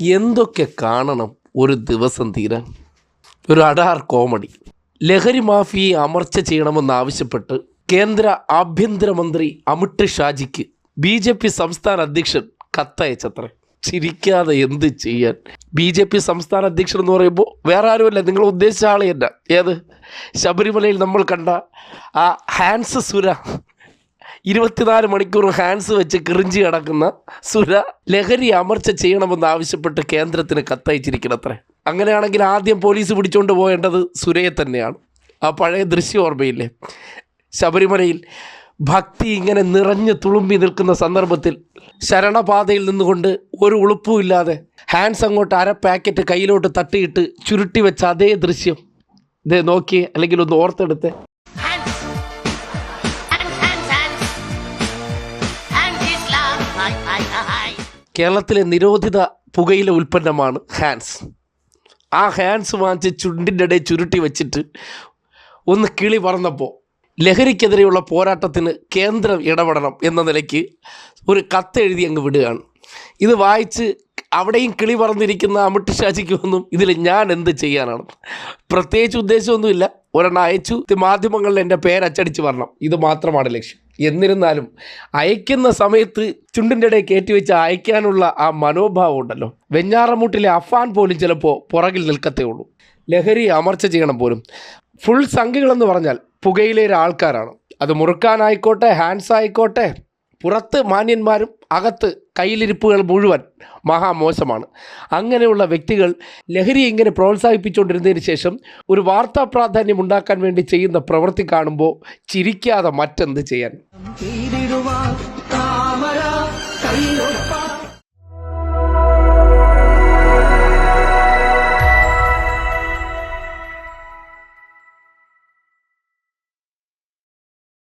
എന്തൊക്കെ കാണണം ഒരു ദിവസം തീരാൻ? ഒരു അടാർ കോമഡി. ലഹരി മാഫിയെ അമർച്ച ചെയ്യണമെന്നാവശ്യപ്പെട്ട് കേന്ദ്ര ആഭ്യന്തരമന്ത്രി അമിത് ഷാജിക്ക് ബി ജെ പി സംസ്ഥാന അധ്യക്ഷൻ കത്തയച്ചത്രേ. ചിരിക്കാതെ എന്ത് ചെയ്യാൻ? ബി ജെ പി സംസ്ഥാന അധ്യക്ഷൻ എന്ന് പറയുമ്പോൾ വേറെ ആരുമല്ല നിങ്ങൾ ഉദ്ദേശിച്ച ആളെ തന്നെ ഏത്? ശബരിമലയിൽ നമ്മൾ കണ്ട ആ ഹാൻസ് സുര ഇരുപത്തിനാല് മണിക്കൂർ ഹാൻഡ്സ് വെച്ച് കിറിഞ്ചി കിടക്കുന്ന സുര ലഹരി അമർച്ച ചെയ്യണമെന്ന് ആവശ്യപ്പെട്ട് കേന്ദ്രത്തിന് കത്തയച്ചിരിക്കണത്രേ. അങ്ങനെയാണെങ്കിൽ ആദ്യം പോലീസ് പിടിച്ചുകൊണ്ട് പോകേണ്ടത് സുരയെ തന്നെയാണ്. ആ പഴയ ദൃശ്യം ഓർമ്മയില്ലേ? ശബരിമലയിൽ ഭക്തി ഇങ്ങനെ നിറഞ്ഞു തുളുമ്പി നിൽക്കുന്ന സന്ദർഭത്തിൽ ശരണപാതയിൽ നിന്നുകൊണ്ട് ഒരു ഉളുപ്പുമില്ലാതെ ഹാൻഡ്സ് അങ്ങോട്ട് അര പാക്കറ്റ് കയ്യിലോട്ട് തട്ടിയിട്ട് ചുരുട്ടി വെച്ച അതേ ദൃശ്യം. ഇതേ നോക്കിയേ അല്ലെങ്കിൽ ഒന്ന് ഓർത്തെടുത്തേ. കേരളത്തിലെ നിരോധിത പുകയില ഉൽപ്പന്നമാണ് ഹാൻസ്. ആ ഹാൻസ് വാങ്ങിച്ച് ചുണ്ടിന്റെ ഇടയിൽ ചുരുട്ടി വെച്ചിട്ട് ഒന്ന് കിളി പറന്നപ്പോൾ ലഹരിക്കെതിരെയുള്ള പോരാട്ടത്തിന് കേന്ദ്രം ഇടപെടണം എന്ന നിലയ്ക്ക് ഒരു കത്തെഴുതി അങ്ങ് വിടുകയാണ്. ഇത് വായിച്ച് അവിടെയും കിളി പറന്നിരിക്കുന്ന അമിത് ഷാജിക്കൊന്നും ഇതിൽ ഞാൻ എന്ത് ചെയ്യാനാണ്? പ്രത്യേകിച്ച് ഉദ്ദേശമൊന്നുമില്ല. ഒരെണ്ണം അയച്ചു. മാധ്യമങ്ങളിൽ എന്റെ പേര് അച്ചടിച്ച് വരണം. ഇത് മാത്രമാണ് ലക്ഷ്യം. എന്നിരുന്നാലും അയക്കുന്ന സമയത്ത് ചുണ്ടിന്റെ ഇടയിൽ കയറ്റി വെച്ച് അയക്കാനുള്ള ആ മനോഭാവം ഉണ്ടല്ലോ. വെഞ്ഞാറമൂട്ടിലെ അഫാൻ പോലും ചിലപ്പോൾ പുറകിൽ നിൽക്കത്തേ ഉള്ളൂ. ലഹരി അമർച്ച ചെയ്യണം പോലും. ഫുൾ സംഖ്യകളെന്ന് പറഞ്ഞാൽ പുകയിലെ ആൾക്കാരാണ്. അത് മുറുക്കാനായിക്കോട്ടെ ഹാൻഡ്സ് ആയിക്കോട്ടെ പുറത്ത് മാന്യന്മാരും അകത്ത് കയ്യിലിരിപ്പുകൾ മുഴുവൻ മഹാമോശമാണ്. അങ്ങനെയുള്ള വ്യക്തികൾ ലഹരി ഇങ്ങനെ പ്രോത്സാഹിപ്പിച്ചുകൊണ്ടിരുന്നതിന് ശേഷം ഒരു വാർത്താ പ്രാധാന്യം ഉണ്ടാക്കാൻ വേണ്ടി ചെയ്യുന്ന പ്രവൃത്തി കാണുമ്പോൾ ചിരിക്കാതെ മറ്റെന്ത് ചെയ്യാൻ?